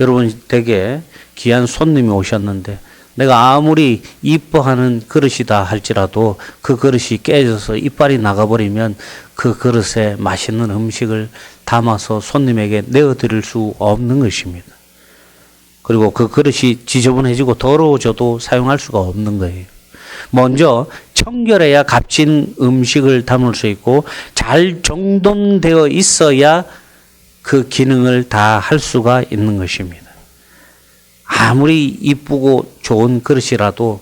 여러분 댁에 귀한 손님이 오셨는데 내가 아무리 이뻐하는 그릇이다 할지라도 그 그릇이 깨져서 이빨이 나가버리면 그 그릇에 맛있는 음식을 담아서 손님에게 내어드릴 수 없는 것입니다. 그리고 그 그릇이 지저분해지고 더러워져도 사용할 수가 없는 거예요. 먼저 청결해야 값진 음식을 담을 수 있고 잘 정돈되어 있어야 그 기능을 다 할 수가 있는 것입니다. 아무리 이쁘고 좋은 그릇이라도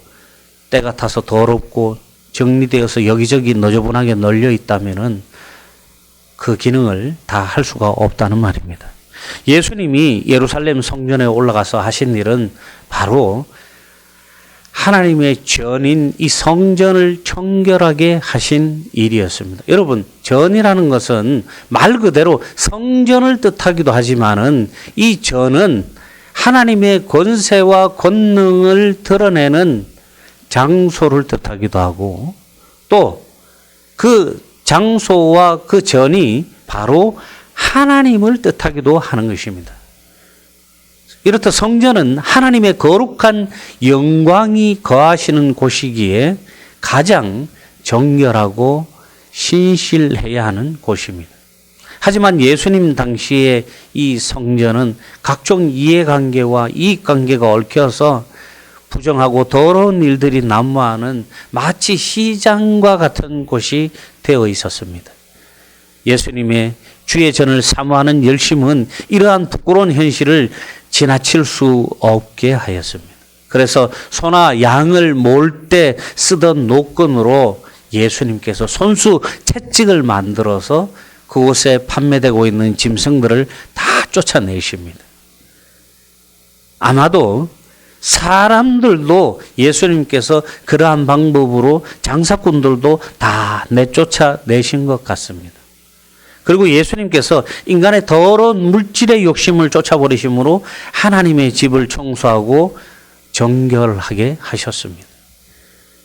때가 타서 더럽고 정리되어서 여기저기 너저분하게 널려 있다면은 그 기능을 다 할 수가 없다는 말입니다. 예수님이 예루살렘 성전에 올라가서 하신 일은 바로 하나님의 전인 이 성전을 청결하게 하신 일이었습니다. 여러분, 전이라는 것은 말 그대로 성전을 뜻하기도 하지만은 이 전은 하나님의 권세와 권능을 드러내는 장소를 뜻하기도 하고 또 그 장소와 그 전이 바로 하나님을 뜻하기도 하는 것입니다. 이렇듯 성전은 하나님의 거룩한 영광이 거하시는 곳이기에 가장 정결하고 신실해야 하는 곳입니다. 하지만 예수님 당시에 이 성전은 각종 이해관계와 이익관계가 얽혀서 부정하고 더러운 일들이 난무하는 마치 시장과 같은 곳이 되어 있었습니다. 예수님의 주의 전을 사모하는 열심은 이러한 부끄러운 현실을 지나칠 수 없게 하였습니다. 그래서 소나 양을 몰 때 쓰던 노끈으로 예수님께서 손수 채찍을 만들어서 그곳에 판매되고 있는 짐승들을 다 쫓아내십니다. 아마도 사람들도 예수님께서 그러한 방법으로 장사꾼들도 다 내쫓아내신 것 같습니다. 그리고 예수님께서 인간의 더러운 물질의 욕심을 쫓아버리심으로 하나님의 집을 청소하고 정결하게 하셨습니다.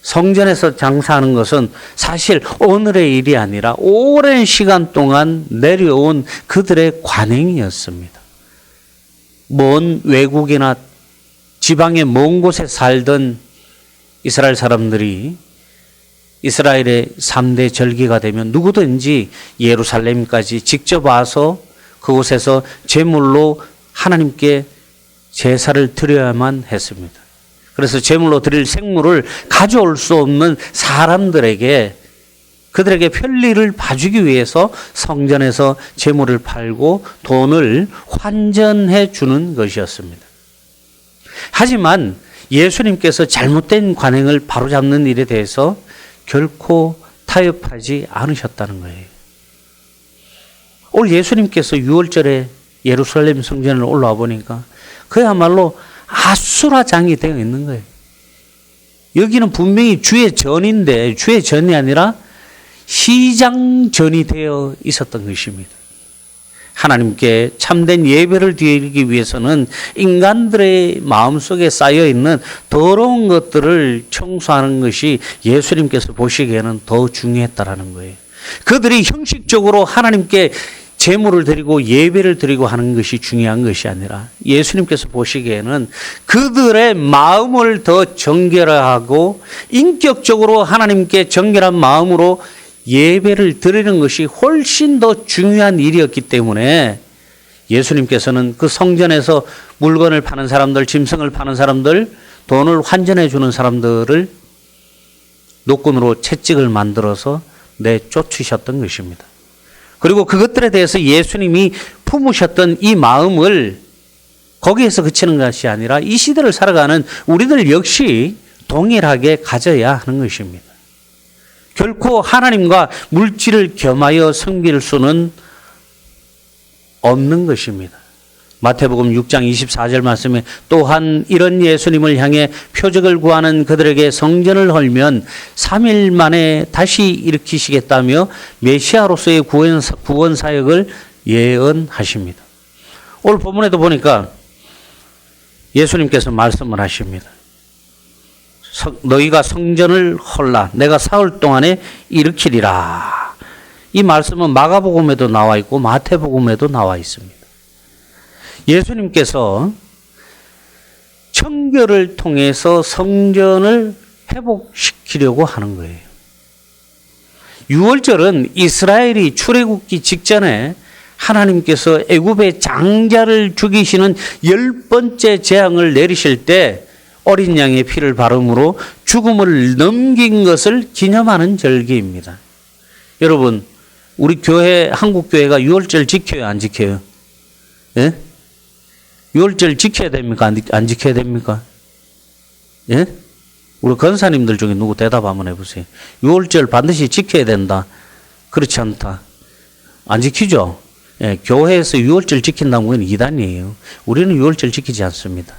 성전에서 장사하는 것은 사실 오늘의 일이 아니라 오랜 시간 동안 내려온 그들의 관행이었습니다. 먼 외국이나 지방의 먼 곳에 살던 이스라엘 사람들이 이스라엘의 3대 절기가 되면 누구든지 예루살렘까지 직접 와서 그곳에서 제물로 하나님께 제사를 드려야만 했습니다. 그래서 제물로 드릴 생물을 가져올 수 없는 사람들에게 그들에게 편리를 봐주기 위해서 성전에서 제물을 팔고 돈을 환전해 주는 것이었습니다. 하지만 예수님께서 잘못된 관행을 바로잡는 일에 대해서 결코 타협하지 않으셨다는 거예요. 올 예수님께서 6월절에 예루살렘 성전을 올라와 보니까 그야말로 아수라장이 되어 있는 거예요. 여기는 분명히 주의 전인데 주의 전이 아니라 시장 전이 되어 있었던 것입니다. 하나님께 참된 예배를 드리기 위해서는 인간들의 마음속에 쌓여 있는 더러운 것들을 청소하는 것이 예수님께서 보시기에는 더 중요했다라는 거예요. 그들이 형식적으로 하나님께 제물을 드리고 예배를 드리고 하는 것이 중요한 것이 아니라 예수님께서 보시기에는 그들의 마음을 더 정결하고 인격적으로 하나님께 정결한 마음으로 예배를 드리는 것이 훨씬 더 중요한 일이었기 때문에 예수님께서는 그 성전에서 물건을 파는 사람들, 짐승을 파는 사람들, 돈을 환전해 주는 사람들을 노끈으로 채찍을 만들어서 내쫓으셨던 것입니다. 그리고 그것들에 대해서 예수님이 품으셨던 이 마음을 거기에서 그치는 것이 아니라 이 시대를 살아가는 우리들 역시 동일하게 가져야 하는 것입니다. 결코 하나님과 물질을 겸하여 섬길 수는 없는 것입니다. 마태복음 6장 24절 말씀에 또한 이런 예수님을 향해 표적을 구하는 그들에게 성전을 헐면 3일 만에 다시 일으키시겠다며 메시아로서의 구원, 구원 사역을 예언하십니다. 오늘 본문에도 보니까 예수님께서 말씀을 하십니다. 너희가 성전을 헐라 내가 사흘 동안에 일으키리라. 이 말씀은 마가복음에도 나와 있고 마태복음에도 나와 있습니다. 예수님께서 청결을 통해서 성전을 회복시키려고 하는 거예요. 유월절은 이스라엘이 출애굽기 직전에 하나님께서 애굽의 장자를 죽이시는 열 번째 재앙을 내리실 때 어린 양의 피를 바름으로 죽음을 넘긴 것을 기념하는 절기입니다. 여러분, 우리 교회 한국 교회가 유월절 지켜요, 안 지켜요? 예? 유월절 지켜야 됩니까? 안, 안 지켜야 됩니까? 예? 우리 권사님들 중에 누구 대답 한번 해보세요. 유월절 반드시 지켜야 된다. 그렇지 않다. 안 지키죠? 예, 교회에서 유월절 지킨다는 건 이단이에요. 우리는 유월절 지키지 않습니다.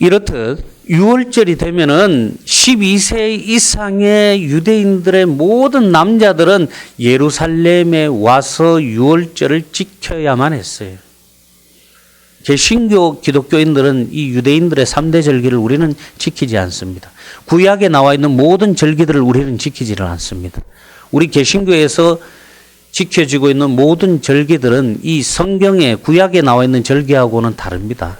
이렇듯 유월절이 되면은 12세 이상의 유대인들의 모든 남자들은 예루살렘에 와서 유월절을 지켜야만 했어요. 개신교 기독교인들은 이 유대인들의 3대 절기를 우리는 지키지 않습니다. 구약에 나와 있는 모든 절기들을 우리는 지키지를 않습니다. 우리 개신교에서 지켜지고 있는 모든 절기들은 이 성경에 구약에 나와 있는 절기하고는 다릅니다.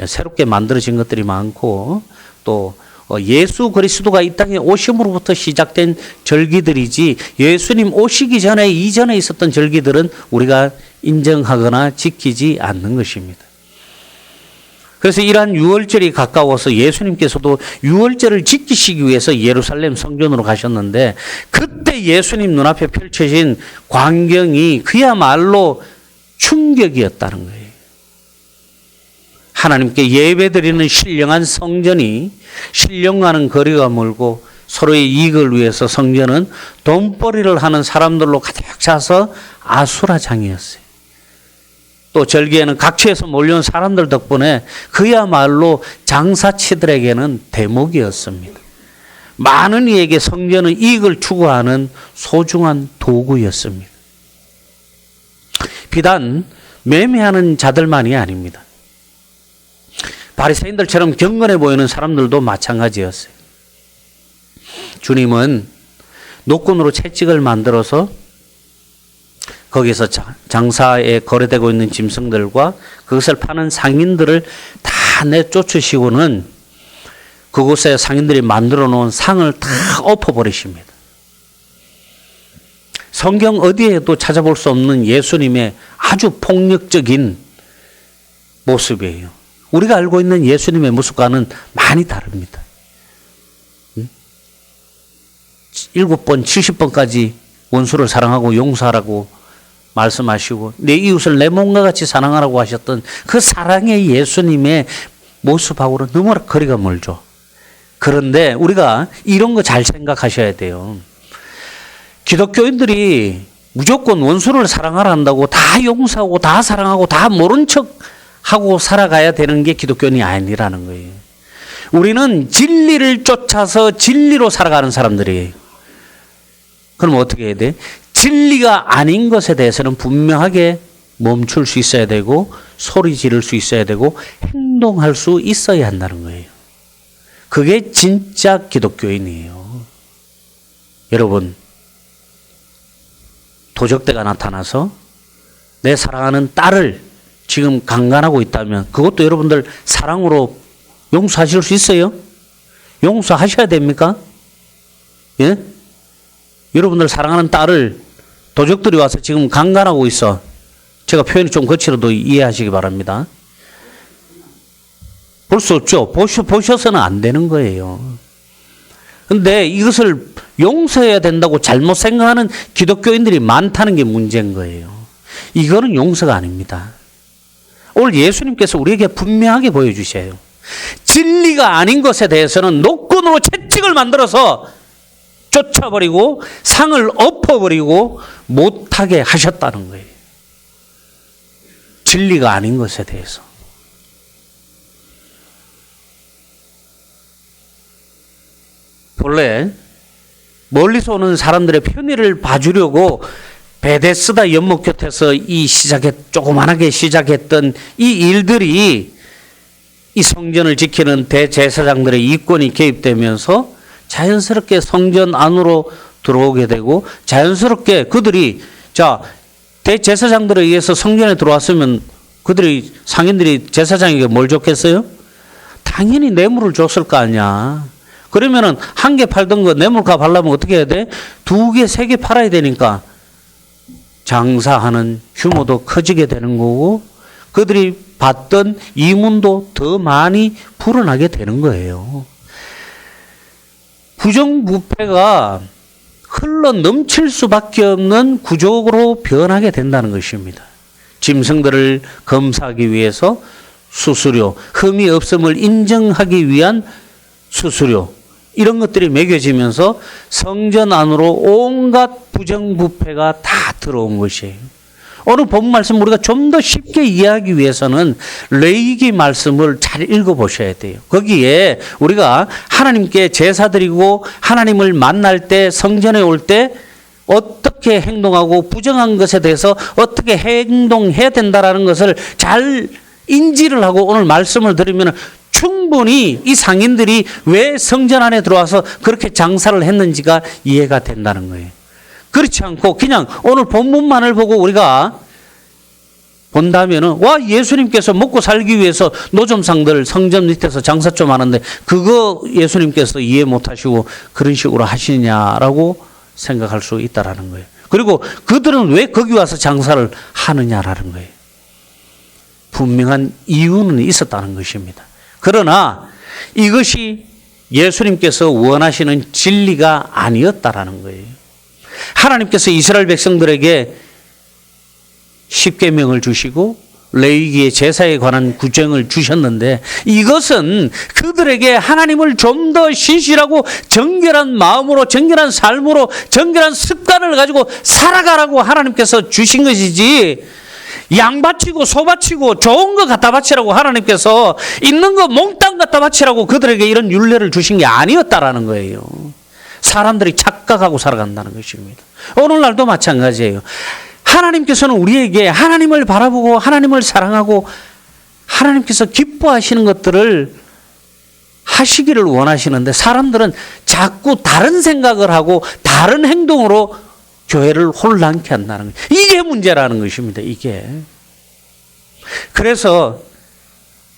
예, 새롭게 만들어진 것들이 많고 또 어, 예수 그리스도가 이 땅에 오심으로부터 시작된 절기들이지 예수님 오시기 전에 이전에 있었던 절기들은 우리가 인정하거나 지키지 않는 것입니다. 그래서 이러한 유월절이 가까워서 예수님께서도 유월절을 지키시기 위해서 예루살렘 성전으로 가셨는데 그때 예수님 눈앞에 펼쳐진 광경이 그야말로 충격이었다는 거예요. 하나님께 예배드리는 신령한 성전이 신령과는 거리가 멀고 서로의 이익을 위해서 성전은 돈벌이를 하는 사람들로 가득 차서 아수라장이었어요. 또 절기에는 각처에서 몰려온 사람들 덕분에 그야말로 장사치들에게는 대목이었습니다. 많은 이에게 성전은 이익을 추구하는 소중한 도구였습니다. 비단 매매하는 자들만이 아닙니다. 바리새인들처럼 경건해 보이는 사람들도 마찬가지였어요. 주님은 노건으로 채찍을 만들어서 거기서 장사에 거래되고 있는 짐승들과 그것을 파는 상인들을 다 내쫓으시고는 그곳에 상인들이 만들어 놓은 상을 다 엎어버리십니다. 성경 어디에도 찾아볼 수 없는 예수님의 아주 폭력적인 모습이에요. 우리가 알고 있는 예수님의 모습과는 많이 다릅니다. 일곱 번, 칠십 번까지 원수를 사랑하고 용서하라고 말씀하시고 내 이웃을 내 몸과 같이 사랑하라고 하셨던 그 사랑의 예수님의 모습하고는 너무 거리가 멀죠. 그런데 우리가 이런 거 잘 생각하셔야 돼요. 기독교인들이 무조건 원수를 사랑하라 한다고 다 용서하고 다 사랑하고 다 모른 척 하고 살아가야 되는 게 기독교인이 아니라는 거예요. 우리는 진리를 쫓아서 진리로 살아가는 사람들이에요. 그럼 어떻게 해야 돼? 진리가 아닌 것에 대해서는 분명하게 멈출 수 있어야 되고 소리 지를 수 있어야 되고 행동할 수 있어야 한다는 거예요. 그게 진짜 기독교인이에요. 여러분, 도적대가 나타나서 내 사랑하는 딸을 지금 강간하고 있다면 그것도 여러분들 사랑으로 용서하실 수 있어요? 용서하셔야 됩니까? 예? 여러분들 사랑하는 딸을 도적들이 와서 지금 강간하고 있어. 제가 표현이 좀 거칠어도 이해하시기 바랍니다. 볼 수 없죠. 보셔, 보셔서는 안 되는 거예요. 근데 이것을 용서해야 된다고 잘못 생각하는 기독교인들이 많다는 게 문제인 거예요. 이거는 용서가 아닙니다. 오늘 예수님께서 우리에게 분명하게 보여주셔요. 진리가 아닌 것에 대해서는 노건으로 채찍을 만들어서 쫓아버리고 상을 엎어버리고 못하게 하셨다는 거예요. 진리가 아닌 것에 대해서. 본래 멀리서 오는 사람들의 편의를 봐주려고 베데스다 연못 곁에서 이 시작했 조그만하게 시작했던 이 일들이 이 성전을 지키는 대제사장들의 이권이 개입되면서 자연스럽게 성전 안으로 들어오게 되고 자연스럽게 그들이 자 대제사장들에 의해서 성전에 들어왔으면 그들이 상인들이 제사장에게 뭘 줬겠어요? 당연히 뇌물을 줬을 거 아니야. 그러면은 한 개 팔던 거 뇌물값 하려면 어떻게 해야 돼? 두 개, 세 개 팔아야 되니까 장사하는 규모도 커지게 되는 거고 그들이 받던 이문도 더 많이 불어나게 되는 거예요. 부정부패가 흘러 넘칠 수밖에 없는 구조로 변하게 된다는 것입니다. 짐승들을 검사하기 위해서 수수료, 흠이 없음을 인정하기 위한 수수료, 이런 것들이 매겨지면서 성전 안으로 온갖 부정부패가 다 들어온 것이에요. 오늘 본 말씀 우리가 좀 더 쉽게 이해하기 위해서는 레이기 말씀을 잘 읽어보셔야 돼요. 거기에 우리가 하나님께 제사 드리고 하나님을 만날 때 성전에 올 때 어떻게 행동하고 부정한 것에 대해서 어떻게 행동해야 된다라는 것을 잘 인지를 하고 오늘 말씀을 들으면 충분히 이 상인들이 왜 성전 안에 들어와서 그렇게 장사를 했는지가 이해가 된다는 거예요. 그렇지 않고 그냥 오늘 본문만을 보고 우리가 본다면은 와 예수님께서 먹고 살기 위해서 노점상들 성전 밑에서 장사 좀 하는데 그거 예수님께서 이해 못 하시고 그런 식으로 하시냐라고 생각할 수 있다라는 거예요. 그리고 그들은 왜 거기 와서 장사를 하느냐라는 거예요. 분명한 이유는 있었다는 것입니다. 그러나 이것이 예수님께서 원하시는 진리가 아니었다라는 거예요. 하나님께서 이스라엘 백성들에게 십계명을 주시고 레위기의 제사에 관한 구정을 주셨는데 이것은 그들에게 하나님을 좀 더 신실하고 정결한 마음으로 정결한 삶으로 정결한 습관을 가지고 살아가라고 하나님께서 주신 것이지 양 바치고 소 바치고 좋은 거 갖다 바치라고 하나님께서 있는 거 몽땅 갖다 바치라고 그들에게 이런 윤례를 주신 게 아니었다라는 거예요. 사람들이 착각하고 살아간다는 것입니다. 오늘날도 마찬가지예요. 하나님께서는 우리에게 하나님을 바라보고 하나님을 사랑하고 하나님께서 기뻐하시는 것들을 하시기를 원하시는데 사람들은 자꾸 다른 생각을 하고 다른 행동으로 교회를 혼란케 한다는 거예요. 이게 문제라는 것입니다. 이게. 그래서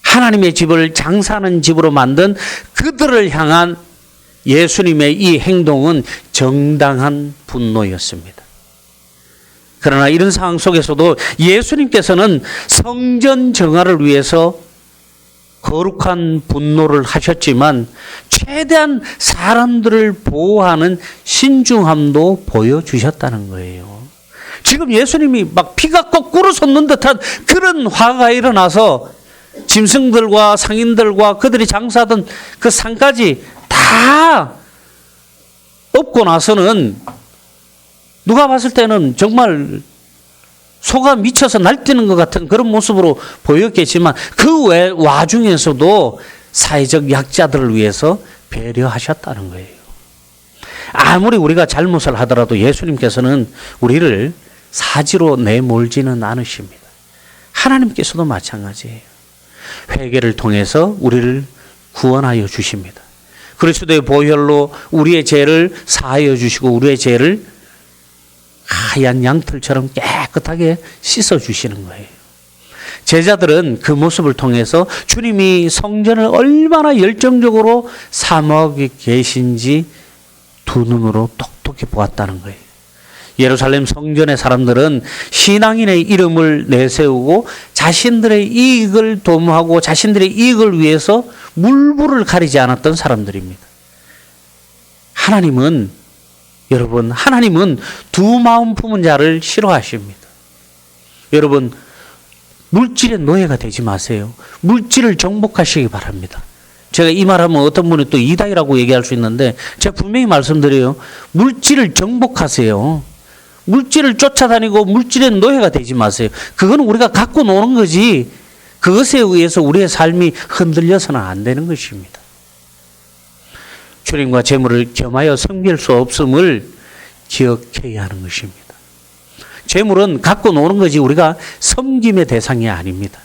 하나님의 집을 장사하는 집으로 만든 그들을 향한 예수님의 이 행동은 정당한 분노였습니다. 그러나 이런 상황 속에서도 예수님께서는 성전 정화를 위해서 거룩한 분노를 하셨지만 최대한 사람들을 보호하는 신중함도 보여주셨다는 거예요. 지금 예수님이 막 피가 거꾸로 솟는 듯한 그런 화가 일어나서 짐승들과 상인들과 그들이 장사하던 그 산까지 다 엎고 나서는 누가 봤을 때는 정말 소가 미쳐서 날뛰는 것 같은 그런 모습으로 보였겠지만 그 외 와중에서도 사회적 약자들을 위해서 배려하셨다는 거예요. 아무리 우리가 잘못을 하더라도 예수님께서는 우리를 사지로 내몰지는 않으십니다. 하나님께서도 마찬가지예요. 회개를 통해서 우리를 구원하여 주십니다. 그리스도의 보혈로 우리의 죄를 사하여 주시고 우리의 죄를 하얀 양털처럼 깨끗하게 씻어 주시는 거예요. 제자들은 그 모습을 통해서 주님이 성전을 얼마나 열정적으로 사모하고 계신지 두 눈으로 똑똑히 보았다는 거예요. 예루살렘 성전의 사람들은 신앙인의 이름을 내세우고 자신들의 이익을 도모하고 자신들의 이익을 위해서 물불을 가리지 않았던 사람들입니다. 하나님은 여러분, 하나님은 두 마음 품은 자를 싫어하십니다. 여러분, 물질의 노예가 되지 마세요. 물질을 정복하시기 바랍니다. 제가 이 말하면 어떤 분이 또 이다이라고 얘기할 수 있는데 제가 분명히 말씀드려요. 물질을 정복하세요. 물질을 쫓아다니고 물질의 노예가 되지 마세요. 그건 우리가 갖고 노는 거지. 그것에 의해서 우리의 삶이 흔들려서는 안 되는 것입니다. 주님과 재물을 겸하여 섬길 수 없음을 기억해야 하는 것입니다. 재물은 갖고 노는 거지 우리가 섬김의 대상이 아닙니다.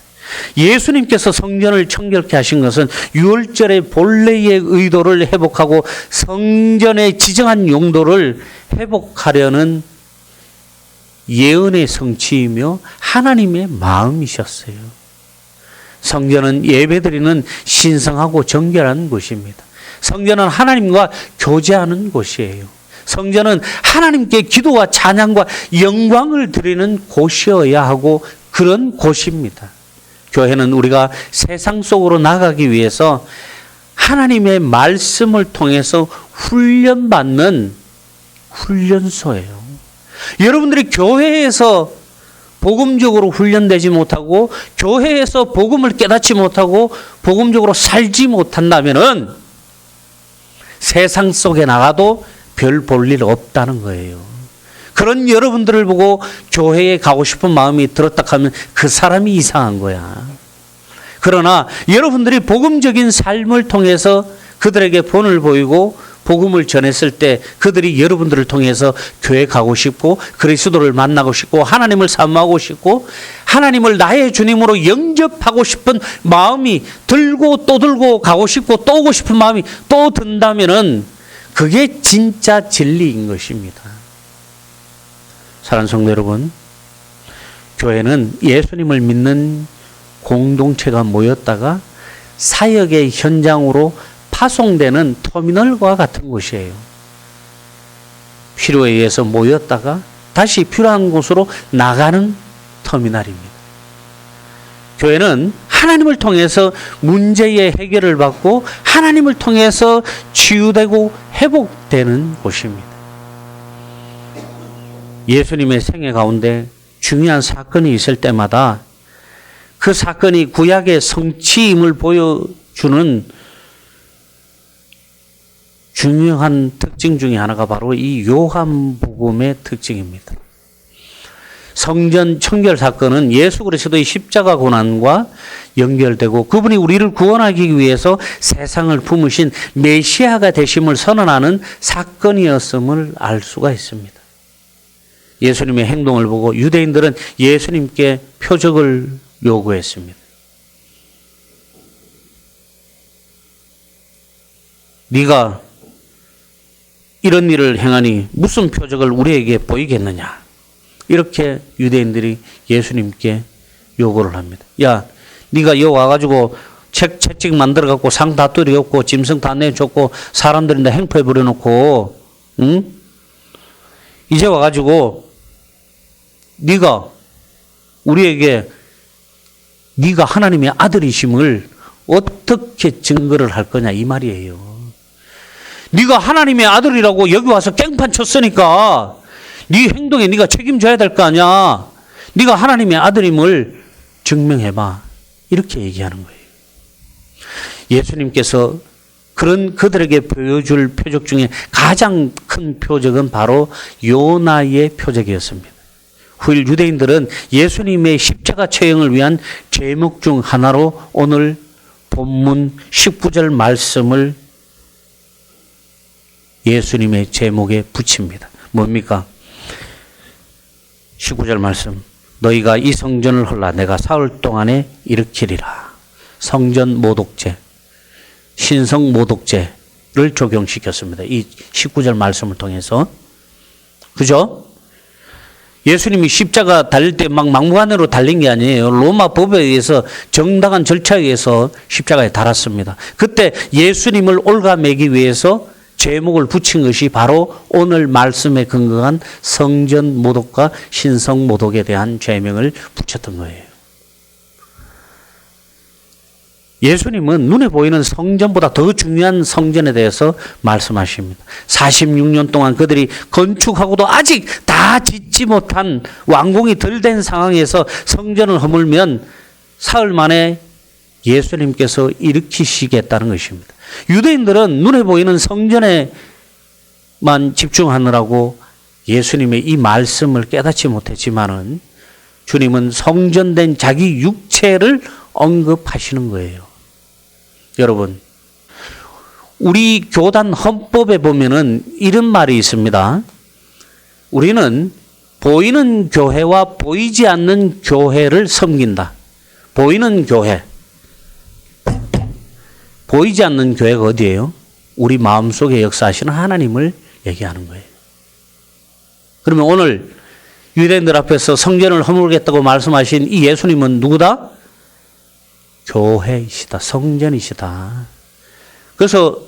예수님께서 성전을 청결케 하신 것은 유월절의 본래의 의도를 회복하고 성전의 지정한 용도를 회복하려는 예언의 성취이며 하나님의 마음이셨어요. 성전은 예배드리는 신성하고 정결한 곳입니다. 성전은 하나님과 교제하는 곳이에요. 성전은 하나님께 기도와 찬양과 영광을 드리는 곳이어야 하고 그런 곳입니다. 교회는 우리가 세상 속으로 나가기 위해서 하나님의 말씀을 통해서 훈련받는 훈련소예요. 여러분들이 교회에서 복음적으로 훈련되지 못하고 교회에서 복음을 깨닫지 못하고 복음적으로 살지 못한다면은 세상 속에 나가도 별 볼 일 없다는 거예요. 그런 여러분들을 보고 교회에 가고 싶은 마음이 들었다 하면 그 사람이 이상한 거야. 그러나 여러분들이 복음적인 삶을 통해서 그들에게 본을 보이고 복음을 전했을 때 그들이 여러분들을 통해서 교회 가고 싶고 그리스도를 만나고 싶고 하나님을 사모하고 싶고 하나님을 나의 주님으로 영접하고 싶은 마음이 들고 또 들고 가고 싶고 또 오고 싶은 마음이 또 든다면은 그게 진짜 진리인 것입니다. 사랑하는 성도 여러분, 교회는 예수님을 믿는 공동체가 모였다가 사역의 현장으로 파송되는 터미널과 같은 곳이에요. 필요에 의해서 모였다가 다시 필요한 곳으로 나가는 터미널입니다. 교회는 하나님을 통해서 문제의 해결을 받고 하나님을 통해서 치유되고 회복되는 곳입니다. 예수님의 생애 가운데 중요한 사건이 있을 때마다 그 사건이 구약의 성취임을 보여주는 중요한 특징 중에 하나가 바로 이 요한복음의 특징입니다. 성전 청결 사건은 예수 그리스도의 십자가 고난과 연결되고 그분이 우리를 구원하기 위해서 세상을 품으신 메시아가 되심을 선언하는 사건이었음을 알 수가 있습니다. 예수님의 행동을 보고 유대인들은 예수님께 표적을 요구했습니다. 네가 이런 일을 행하니 무슨 표적을 우리에게 보이겠느냐? 이렇게 유대인들이 예수님께 요구를 합니다. 야, 네가 여기 와가지고 책 채찍 만들어 갖고 상 다 뚫어갖고 짐승 다 내줬고 사람들이 다 행포해 버려놓고, 응? 이제 와가지고 네가 우리에게 네가 하나님의 아들이심을 어떻게 증거를 할 거냐 이 말이에요. 네가 하나님의 아들이라고 여기 와서 깽판 쳤으니까 네 행동에 네가 책임져야 될 거 아니야. 네가 하나님의 아들임을 증명해봐. 이렇게 얘기하는 거예요. 예수님께서 그런 그들에게 보여줄 표적 중에 가장 큰 표적은 바로 요나의 표적이었습니다. 후일 유대인들은 예수님의 십자가 처형을 위한 제목 중 하나로 오늘 본문 19절 말씀을 예수님의 제목에 붙입니다. 뭡니까? 19절 말씀. 너희가 이 성전을 헐라 내가 사흘 동안에 일으키리라. 성전 모독죄, 신성 모독죄를 적용시켰습니다. 이 19절 말씀을 통해서. 그죠? 예수님이 십자가 달릴 때 막 막무가내로 달린 게 아니에요. 로마 법에 의해서 정당한 절차에 의해서 십자가에 달았습니다. 그때 예수님을 올가매기 위해서 제목을 붙인 것이 바로 오늘 말씀에 근거한 성전 모독과 신성 모독에 대한 죄명을 붙였던 거예요. 예수님은 눈에 보이는 성전보다 더 중요한 성전에 대해서 말씀하십니다. 46년 동안 그들이 건축하고도 아직 다 짓지 못한 완공이 덜 된 상황에서 성전을 허물면 사흘 만에 예수님께서 일으키시겠다는 것입니다. 유대인들은 눈에 보이는 성전에만 집중하느라고 예수님의 이 말씀을 깨닫지 못했지만은 주님은 성전된 자기 육체를 언급하시는 거예요. 여러분, 우리 교단 헌법에 보면은 이런 말이 있습니다. 우리는 보이는 교회와 보이지 않는 교회를 섬긴다. 보이는 교회. 보이지 않는 교회가 어디예요? 우리 마음속에 역사하시는 하나님을 얘기하는 거예요. 그러면 오늘 유대인들 앞에서 성전을 허물겠다고 말씀하신 이 예수님은 누구다? 교회이시다. 성전이시다. 그래서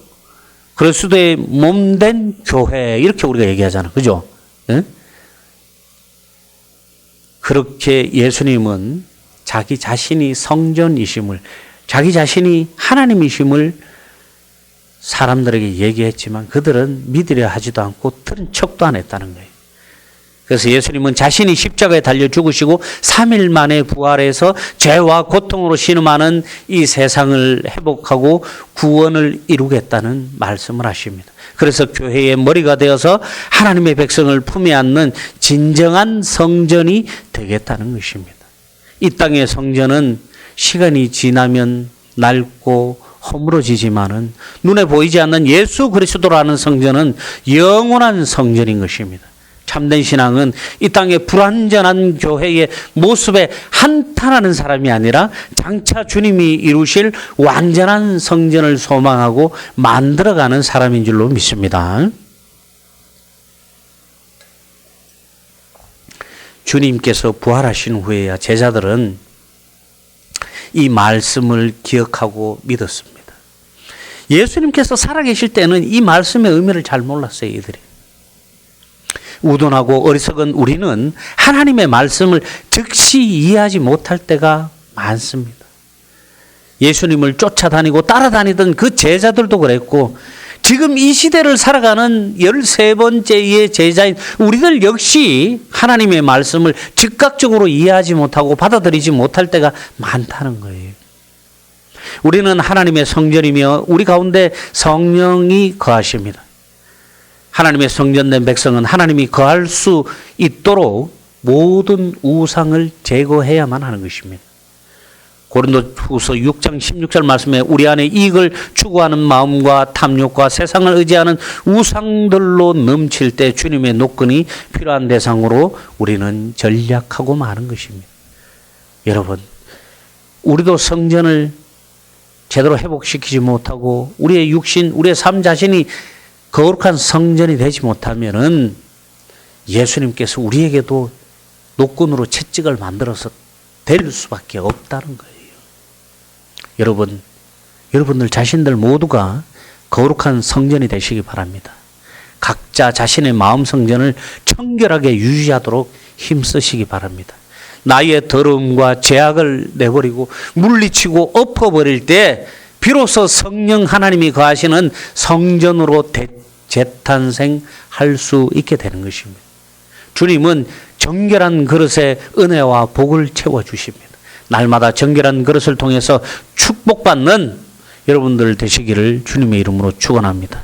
그리스도의 몸된 교회 이렇게 우리가 얘기하잖아. 그죠? 예? 그렇게 예수님은 자기 자신이 성전이심을 자기 자신이 하나님이심을 사람들에게 얘기했지만 그들은 믿으려 하지도 않고 들은 척도 안 했다는 거예요. 그래서 예수님은 자신이 십자가에 달려 죽으시고 3일 만에 부활해서 죄와 고통으로 신음하는 이 세상을 회복하고 구원을 이루겠다는 말씀을 하십니다. 그래서 교회의 머리가 되어서 하나님의 백성을 품에 안는 진정한 성전이 되겠다는 것입니다. 이 땅의 성전은 시간이 지나면 낡고 허물어지지만은 눈에 보이지 않는 예수 그리스도라는 성전은 영원한 성전인 것입니다. 참된 신앙은 이 땅의 불완전한 교회의 모습에 한탄하는 사람이 아니라 장차 주님이 이루실 완전한 성전을 소망하고 만들어가는 사람인 줄로 믿습니다. 주님께서 부활하신 후에야 제자들은 이 말씀을 기억하고 믿었습니다. 예수님께서 살아계실 때는 이 말씀의 의미를 잘 몰랐어요, 이들이. 우둔하고 어리석은 우리는 하나님의 말씀을 즉시 이해하지 못할 때가 많습니다. 예수님을 쫓아다니고 따라다니던 그 제자들도 그랬고 지금 이 시대를 살아가는 열세 번째의 제자인 우리들 역시 하나님의 말씀을 즉각적으로 이해하지 못하고 받아들이지 못할 때가 많다는 거예요. 우리는 하나님의 성전이며 우리 가운데 성령이 거하십니다. 하나님의 성전된 백성은 하나님이 거할 수 있도록 모든 우상을 제거해야만 하는 것입니다. 고린도 후서 6장 16절 말씀에 우리 안에 이익을 추구하는 마음과 탐욕과 세상을 의지하는 우상들로 넘칠 때 주님의 노건이 필요한 대상으로 우리는 전략하고 마는 것입니다. 여러분, 우리도 성전을 제대로 회복시키지 못하고 우리의 육신, 우리의 삶 자신이 거룩한 성전이 되지 못하면은 예수님께서 우리에게도 노건으로 채찍을 만들어서 될 수밖에 없다는 거예요. 여러분, 여러분들 자신들 모두가 거룩한 성전이 되시기 바랍니다. 각자 자신의 마음 성전을 청결하게 유지하도록 힘쓰시기 바랍니다. 나의 더러움과 죄악을 내버리고 물리치고 엎어버릴 때 비로소 성령 하나님이 거하시는 성전으로 대, 재탄생할 수 있게 되는 것입니다. 주님은 정결한 그릇에 은혜와 복을 채워 주십니다. 날마다 정결한 그릇을 통해서 축복받는 여러분들 되시기를 주님의 이름으로 축원합니다.